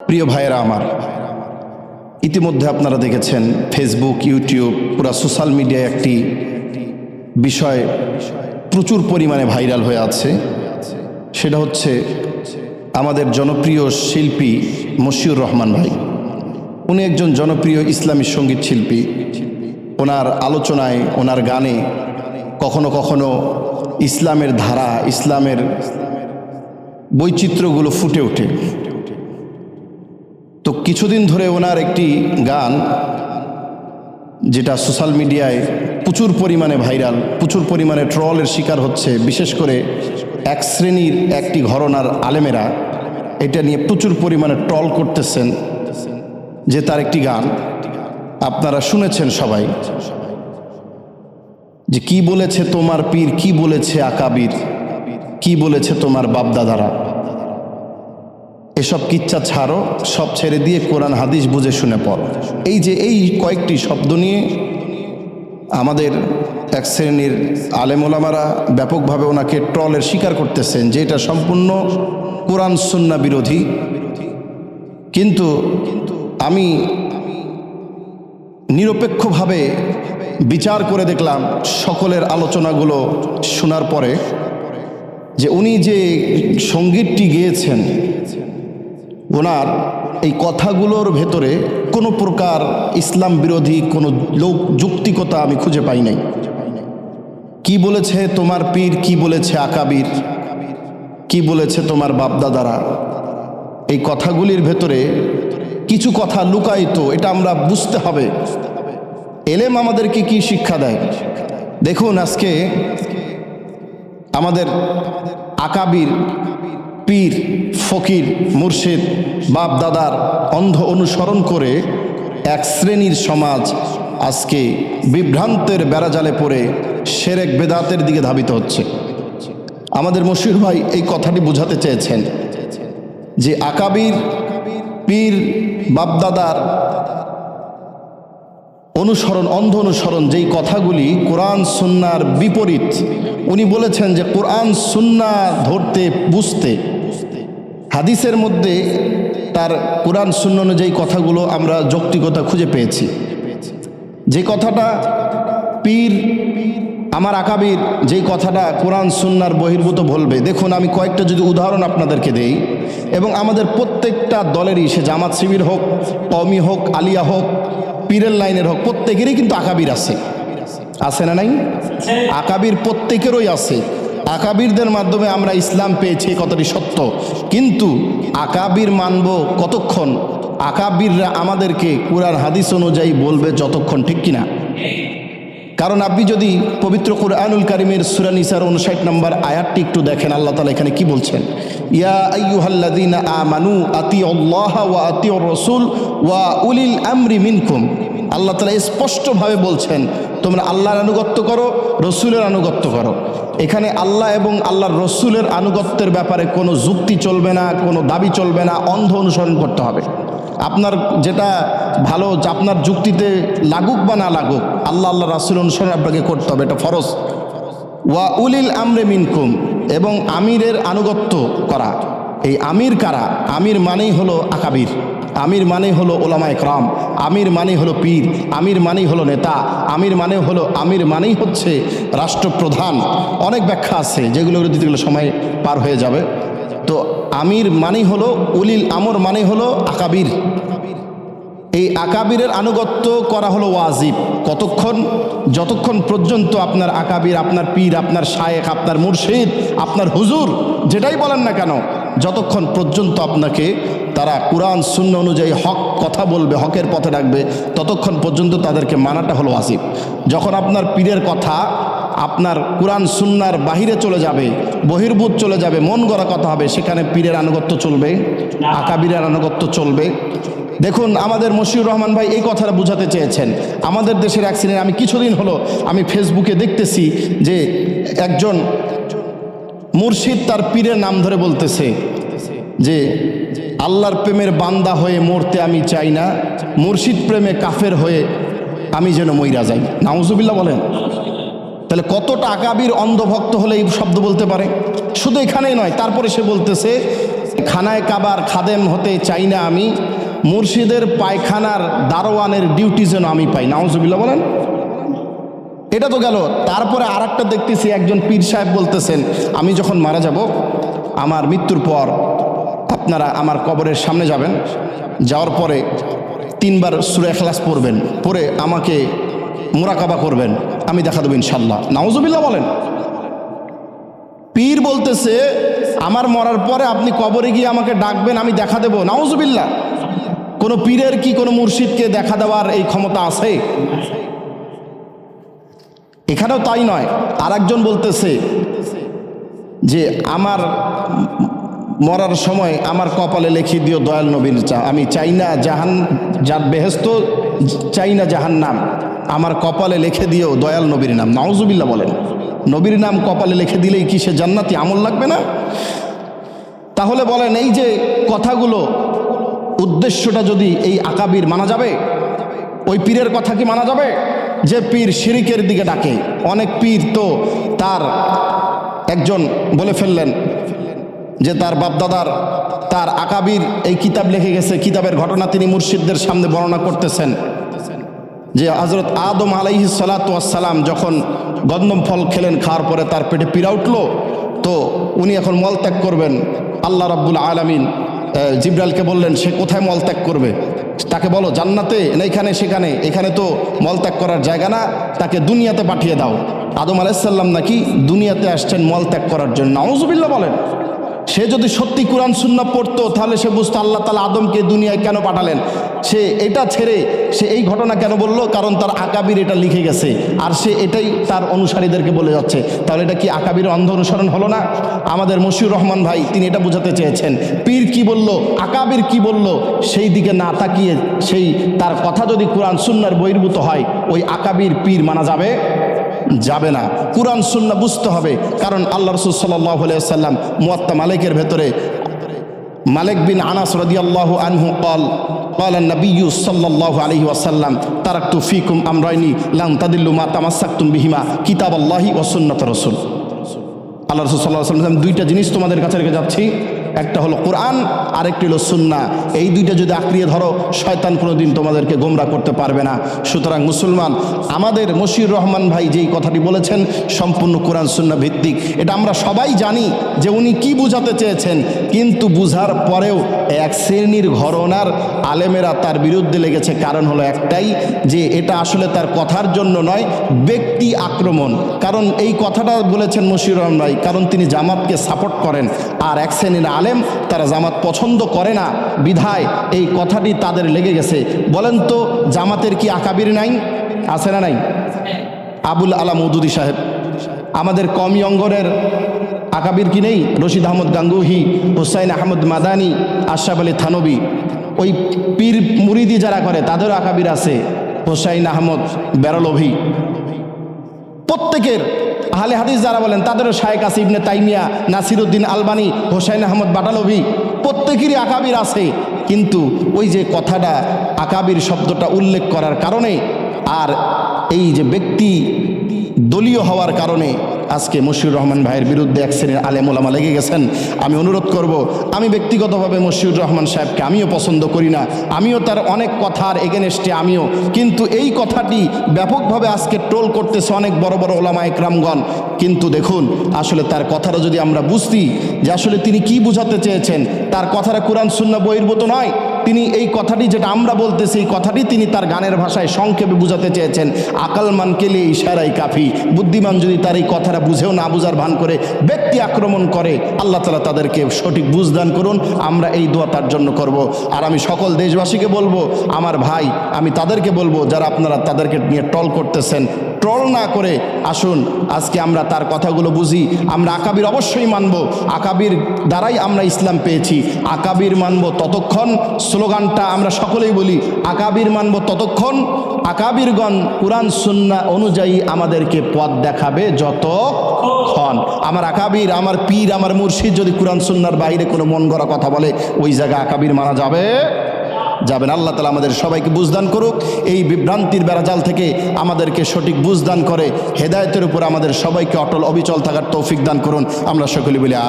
প্রিয় ভাইয়েরা আমার, ইতিমধ্যে আপনারা দেখেছেন ফেসবুক ইউটিউব পুরা সোশ্যাল মিডিয়ায় একটি বিষয় প্রচুর পরিমাণে ভাইরাল হয়ে আছে। সেটা হচ্ছে আমাদের জনপ্রিয় শিল্পী মশিউর রহমান ভাই। উনি একজন জনপ্রিয় ইসলামী সংগীত শিল্পী। ওনার আলোচনায়, ওনার গানে কখনো কখনো ইসলামের ধারা, ইসলামের বৈচিত্র্যগুলো ফুটে ওঠে। কিছুদিন ধরে ওনার একটি গান, যেটা সোশ্যাল মিডিয়ায় প্রচুর পরিমাণে ভাইরাল, প্রচুর পরিমাণে ট্রলের শিকার হচ্ছে, বিশেষ করে এক শ্রেণির একটি ঘরনার আলেমেরা। এটা নিয়ে প্রচুর পরিমাণে ট্রল করতেছেন যে তার একটি গান। আপনারা শুনেছেন সবাই যে কি বলেছে তোমার পীর, কি বলেছে আকাবির, কি বলেছে তোমার বাপদাদারা? এসব কিচ্ছা ছাড়ো, সব ছেড়ে দিয়ে কোরআন, হাদিস বুঝে শুনে পড়ো। এই যে এই কয়েকটি শব্দ নিয়ে আমাদের এক শ্রেণির আলেমোলামারা ব্যাপকভাবে ওনাকে ট্রলের শিকার করতেছেন যে এটা সম্পূর্ণ কোরআন সুন্না বিরোধী। কিন্তু আমি নিরপেক্ষভাবে বিচার করে দেখলাম সকলের আলোচনাগুলো শোনার পরে যে উনি যে সঙ্গীতটি গেয়েছেন ওনার এই কথাগুলোর ভেতরে কোনো প্রকার ইসলাম বিরোধী কোনো লোক যুক্তিকতা আমি খুঁজে পাই নাই। কি বলেছে তোমার পীর, কি বলেছে আকাবির, কি বলেছে তোমার বাপদাদারা? এই কথাগুলির ভেতরে কিছু কথা লুকায়িত, এটা আমরা বুঝতে হবে। এলেম আমাদেরকে কি শিক্ষা দেয়? দেখুন, আজকে আমাদের আকাবির পীর, ফকির, মুর্শিদ বাপ দাদার অন্ধ অনুসরণ করে এক শ্রেণির সমাজ আজকে বিভ্রান্তের বেড়াজালে পড়ে সেরেক বেদাতের দিকে ধাবিত হচ্ছে। আমাদের মশির ভাই এই কথাটি বোঝাতে চেয়েছেন যে আকাবির, পীর, বাপদাদার অনুসরণ, অন্ধ অনুসরণ যেই কথাগুলি কোরআন সুন্নার বিপরীত, উনি বলেছেন যে কোরআন সুন্না ধরতে, বুঝতে হাদিসের মধ্যে তার কোরআন শূন্য অনুযায়ী কথাগুলো আমরা যৌক্তিকতা খুঁজে পেয়েছি। যে কথাটা পীর, আমার আকাবির, যেই কথাটা কোরআন সুন্নার বহির্ভূত বলবে। দেখুন, আমি কয়েকটা যদি উদাহরণ আপনাদেরকে দেই, এবং আমাদের প্রত্যেকটা দলেরই, সে জামাত শিবির হোক, কওমি হোক, আলিয়া হোক, পীরের লাইনের হোক, প্রত্যেকেরই কিন্তু আকাবির আছে। আছে না নাই? আকাবির প্রত্যেকেরই আছে। আকাবিরদের মাধ্যমে আমরা ইসলাম পেয়েছি কথাটি সত্য। কিন্তু আকাবির মানব কতক্ষণ? আকাবিররা আমাদেরকে কুরআন, হাদিস অনুযায়ী বলবে যতক্ষণ, ঠিক কিনা? কারণ আপনি যদি পবিত্র কুরআনুল কারিমের সুরা নিসার উনষাট নম্বর আয়াতটি একটু দেখেন, আল্লাহ তালা এখানে কি বলছেন? ইয়া আইয়ুহাল্লাযীনা আমানু আতিউল্লাহ ওয়া আতিউর রাসূল ওয়া উলিল আমরি মিনকুম। আল্লাহ তালা স্পষ্টভাবে বলছেন, তোমরা আল্লাহর আনুগত্য করো, রসুলের আনুগত্য করো। এখানে আল্লাহ এবং আল্লাহর রসুলের আনুগত্যের ব্যাপারে কোনো যুক্তি চলবে না, কোনো দাবি চলবে না, অন্ধ অনুসরণ করতে হবে। আপনার যেটা ভালো আপনার যুক্তিতে লাগুক বা না লাগুক, আল্লাহ আল্লাহ রাসুল অনুসরণ আপনাকে করতে হবে, এটা ফরজ। ওয়া উলিল আমরে মিনকুম, এবং আমিরের আনুগত্য করা। এই আমির কারা? আমির মানেই হলো আকাবির। আমির মানেই হলো ওলামা একরাম আমির মানেই হলো পীর, আমির মানেই হলো নেতা, আমির মানে হলো, আমির মানেই হচ্ছে রাষ্ট্রপ্রধান। অনেক ব্যাখ্যা আছে যেগুলো দিতে গেলে সময় পার হয়ে যাবে। তো আমির মানেই হলো, উলিল আমর মানে হলো আকাবির। এই আকাবিরের আনুগত্য করা হলো ওয়াজিব। কতক্ষণ, যতক্ষণ পর্যন্ত আপনার আকাবির, আপনার পীর, আপনার শায়েক আপনার মুর্শিদ, আপনার হুজুর, যেটাই বলেন না কেন, যতক্ষণ পর্যন্ত আপনাকে তারা কোরআন শূন্য অনুযায়ী হক, কথা বলবে, হকের পথে রাখবে ততক্ষণ পর্যন্ত তাদেরকে মানাটা হলো আসিফ যখন আপনার পীরের কথা, আপনার কোরআন সুন্নার বাহিরে চলে যাবে, বহির্ভূত চলে যাবে, মন গড়া কথা হবে, সেখানে পীরের আনুগত্য চলবে, আকাবিরের আনুগত্য চলবে। দেখুন, আমাদের মশিউর রহমান ভাই এই কথাটা বুঝাতে চেয়েছেন। আমাদের দেশের অ্যাক্সিডেন্ট আমি কিছুদিন হলো, আমি ফেসবুকে দেখতেছি যে একজন মুর্শিদ তার পীরের নাম ধরে বলতেছে যে আল্লাহর প্রেমের বান্দা হয়ে মরতে আমি চাই না। মুর্শিদ প্রেমে কাফের হয়ে আমি যেন মইরা যাই। নাউজুবিল্লাহ বলেন। তাহলে কতটা আকাবির অন্ধভক্ত হলে এই শব্দ বলতে পারে? শুধু এখানেই নয়, তারপরে সে বলতেছে, খানায় কাবার খাদেম হতে চাই না আমি। মুর্শিদের পায়খানার দারোয়ানের ডিউটি যেন আমি পাই। নাউজুবিল্লাহ বলেন। এটা তো গেল। তারপরে আর একটা দেখতেছি, একজন পীর সাহেব বলতেছেন, আমি যখন মারা যাব, আমার মৃত্যুর পর আপনারা আমার কবরের সামনে যাবেন। যাওয়ার পরে তিনবার সুরে খেলাস পড়বেন। পরে আমাকে মোরাকাবা করবেন। আমি দেখা দেবো ইনশাল্লাহ নাউজুবিল্লাহ বলেন। পীর বলতেছে, আমার মরার পরে আপনি কবরে গিয়ে আমাকে ডাকবেন, আমি দেখা দেবো। নাউজুবিল্লাহ। কোনো পীরের কি কোনো মুর্শিদকে দেখা দেওয়ার এই ক্ষমতা আছে? এখানেও তাই নয়। আর একজন বলতেছে যে, আমার মরার সময় আমার কপালে লিখে দিও দয়াল নবীর চা। আমি চাই না জাহান যার বেহেস্ত, চাই না জাহান নাম। আমার কপালে লিখে দিও দয়াল নবীর নাম। নাওজুবিল্লাহ বলেন। নবীর নাম কপালে লিখে দিলেই কি সে জান্নাতি আমল লাগবে না? তাহলে বলেন, এই যে কথাগুলো, উদ্দেশ্যটা যদি এই আকাবির মানা যাবে, ওই পীরের কথা কি মানা যাবে? যে পীর শিরিকের দিকে ডাকে। অনেক পীর তো তার একজন বলে ফেললেন যে তার বাপদাদার তার আকাবির এই কিতাব লিখে গেছে কিতাবের ঘটনা তিনি মুর্শিদদের সামনে বর্ণনা করতেছেন। যে হজরত আদম আলাইহি সালাতাম যখন গন্দম ফল খেলেন খাওয়ার পরে তার পেটে পীড়া উঠল তো উনি এখন মলত্যাগ করবেন। আল্লাহ রাব্বুল আলামিন আহ, জিব্রাইলকে বললেন সে কোথায় মলত্যাগ করবে? তাকে বলো জান্নাতে না এখানে সেখানে? এখানে তো মলত্যাগ করার জায়গা না তাকে দুনিয়াতে পাঠিয়ে দাও। আদম আলাইসাল্লাম নাকি দুনিয়াতে আসছেন মলত্যাগ করার জন্য। নাউজুবিল্লাহ বলেন। সে যদি সত্যি কোরআন সুন্না পড়তো, তাহলে সে বুঝতো আল্লাহ তালা আদমকে দুনিয়ায় কেন পাঠালেন? সে এটা ছেড়ে সে এই ঘটনা কেন বলল? কারণ তার আকাবির এটা লিখে গেছে। আর সে এটাই তার অনুসারীদেরকে বলে যাচ্ছে। তাহলে এটা কি আকাবির অন্ধ অনুসরণ হলো না? আমাদের মশিউর রহমান ভাই, তিনি এটা বোঝাতে চেয়েছেন। পীর কি বলল? আকাবির কি বলল? সেই দিকে না তাকিয়ে সেই তার কথা যদি কোরআন সুন্নার বহির্ভূত হয়, ওই আকাবির পীর মানা যাবে? যাবে না কোরআন সুন্না বুঝতে হবে কারণ আল্লাহ রসুল সাল্লাহ সাল্লাম মুয়াত্তা মালিকের ভেতরে মালিক বিন আনাস রাদিয়াল্লাহু আনহু قال قال النبي صلى الله عليه وسلم تركت فيكم امرين لن تضلوا ما تمسكتم بهما كتاب الله وسنة رسول আল্লাহ রসুল সাল্লাহ সাল্লাম দুইটা জিনিস তোমাদের কাছে রেখে যাচ্ছি একটা হলো কোরআন, আরেকটি হলো সুন্না এই দুইটা যদি আঁকড়িয়ে ধরো, শয়তান কোনোদিন তোমাদেরকে গোমরা করতে পারবে না। সুতরাং মুসলমান, আমাদের মশির রহমান ভাই যেই কথাটি বলেছেন, সম্পূর্ণ কোরআন সুন্না ভিত্তিক। এটা আমরা সবাই জানি যে উনি কি বুঝাতে চেয়েছেন, কিন্তু বুঝার পরেও এক শ্রেণির ঘরনার আলেমেরা তার বিরুদ্ধে লেগেছে। কারণ হলো একটাই যে এটা আসলে তার কথার জন্য নয়, ব্যক্তি আক্রমণ। কারণ এই কথাটা বলেছেন মশির রহমান ভাই, কারণ তিনি জামাতকে সাপোর্ট করেন। আর এক শ্রেণির আলেম তারা জামাত পছন্দ করে না। বিধায় এই কথাটি তাদের লেগে গেছে। বলেন তো, জামাতের কি আকাবির নাই? আছে না নাই? আবুল আলাম উদুদি সাহেব, আমাদের কমি অঙ্গনের আকাবির কি নেই? রশিদ আহমদ গাঙ্গুহি, হুসাইন আহমদ মাদানি, আশরাফ আলী থানবী। ওই পীর মুরিদি যারা করে, তাদেরও আকাবির আছে। হোসাইন আহমদ বেরলভি। প্রত্যেকের আহলে হাদিস যারা বলেন, তাদেরও শায়েক আছে ইবনে তাইমিয়া, নাসিরুদ্দিন আলবানি, হোসাইন আহমদ বাটালভি প্রত্যেকেরই আকাবির আছে। কিন্তু ওই যে কথাটা, আকাবির শব্দটা উল্লেখ করার কারণে আর এই যে ব্যক্তি দলীয় হওয়ার কারণে আজকে মশিউর রহমান ভাইয়ের বিরুদ্ধে এক শ্রেণির আলেম ওলামা লেগে গেছেন। আমি অনুরোধ করব, আমি ব্যক্তিগতভাবে মশিউর রহমান সাহেবকে আমিও পছন্দ করি না। আমিও তার অনেক কথার এগেনস্টে আমিও। কিন্তু এই কথাটি ব্যাপকভাবে আজকে ট্রোল করতেছে অনেক বড় বড় ওলামা একরামগণ। কিন্তু দেখুন, আসলে তার কথাটা যদি আমরা বুঝতি যে আসলে তিনি কি বুঝাতে চেয়েছেন, তার কথাটা কোরআন শূন্য বহির্ভূত নয়। তিনি এই কথাটি যেটা আমরা বলতেছি কথাটি তিনি তার গানের ভাষায় সংক্ষেপে বুঝাতে চেয়েছেন। আকালমান কেলে ইশারাই কাফি। বুদ্ধিমান যদি তার এই কথাটা বুঝেও না বুঝার ভান করে, ব্যক্তি আক্রমণ করে, আল্লাহ তালা তাদেরকে সঠিক বুঝদান করুন, আমরা এই দোয়া তার জন্য করব। আর আমি সকল দেশবাসীকে বলব, আমার ভাই, আমি তাদেরকে বলব, যারা আপনারা তাদেরকে নিয়ে টল করতেছেন, ট্রল না করে আসুন, আজকে আমরা তার কথাগুলো বুঝি। আমরা আকাবির অবশ্যই মানব, আকাবির দ্বারাই আমরা ইসলাম পেয়েছি। আকাবির মানব ততক্ষণ স্লোগানটা আমরা সকলেই বলি, আকাবির মানব ততক্ষণ। আকাবিরগণ কোরআন সুন্না অনুযায়ী আমাদেরকে পথ দেখাবে যতক্ষণ। আমার আকাবির, আমার পীর, আমার মুর্শিদ যদি কোরআন সুন্নার বাইরে কোনো মন গড়া কথা বলে, ওই জায়গায় আকাবির মানা যাবে। যাবেন আল্লাহ তালা আমাদের সবাইকে বুঝদান করুক। এই বিভ্রান্তির বেড়াজাল থেকে আমাদেরকে সঠিক বুঝদান করে, হেদায়তের উপর আমাদের সবাইকে অটল অবিচল থাকার তৌফিক দান করুন। আমরা সকলে বলি